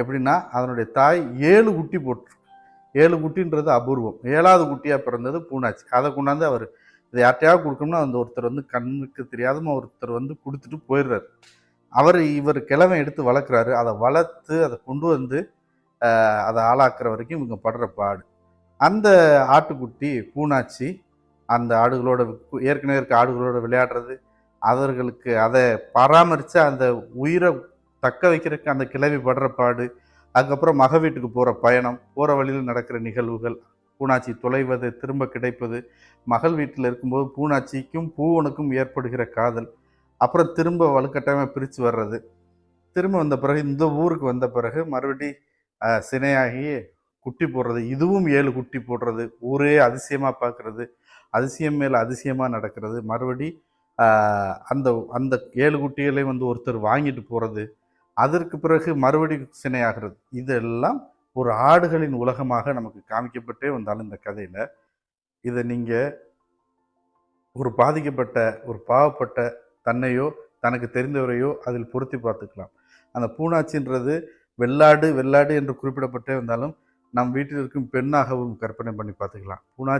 எப்படின்னா அதனுடைய தாய் ஏழு குட்டி போட்டு ஏழு குட்டின்றது அபூர்வம். ஏழாவது குட்டியாக பிறந்தது பூனாச்சி அதை கொண்டாந்து அவர் இதை யார்ட்டையாவது கொடுக்கணும்னா அந்த ஒருத்தர் வந்து கண்ணுக்கு தெரியாதம ஒருத்தர் வந்து கொடுத்துட்டு போயிடுறாரு. அவர் இவர் கிழமை எடுத்து வளர்க்குறாரு. அதை வளர்த்து அதை கொண்டு வந்து அதை ஆளாக்குற வரைக்கும் இவங்க படுற பாடு. அந்த ஆட்டுக்குட்டி பூனாச்சி அந்த ஆடுகளோட ஏற்கனவே இருக்க ஆடுகளோட விளையாடுறது அவர்களுக்கு அதை பராமரித்து அந்த உயிரை தக்க வைக்கிறதுக்கு அந்த கிளவி படுற பாடு அதுக்கப்புறம் மக வீட்டுக்கு போகிற பயணம் போகிற வழியில் நடக்கிற நிகழ்வுகள் பூனாச்சி தொலைவது திரும்ப கிடைப்பது மகள் வீட்டில் இருக்கும்போது பூனாச்சிக்கும் பூவனுக்கும் ஏற்படுகிற காதல் அப்புறம் திரும்ப வலுக்கட்டாயமாக பிரித்து வர்றது. திரும்ப வந்த பிறகு இந்த ஊருக்கு வந்த பிறகு மறுபடி சினையாகி குட்டி போடுறது இதுவும் ஏழு குட்டி போடுறது ஊரே அதிசயமாக பார்க்குறது அதிசயம் மேலே அதிசயமாக நடக்கிறது. மறுபடி அந்த அந்த ஏழு குட்டிகளையும் வந்து ஒருத்தர் வாங்கிட்டு போகிறது அதற்கு பிறகு மறுபடி சினையாகிறது. இதெல்லாம் ஒரு ஆடுகளின் உலகமாக நமக்கு காமிக்கப்பட்டே வந்தாலும் இந்த கதையில் இதை நீங்கள் ஒரு பாதிக்கப்பட்ட ஒரு பாவப்பட்ட தன்னையோ தனக்கு தெரிந்தவரையோ அதில் பொருத்தி பார்த்துக்கலாம். அந்த பூனாச்சின்றது வெள்ளாடு வெள்ளாடு என்று குறிப்பிடப்பட்டே வந்தாலும் நம் வீட்டில் இருக்கும் பெண்ணாகவும் கற்பனை பண்ணி பார்த்துக்கலாம். பூனாச்சி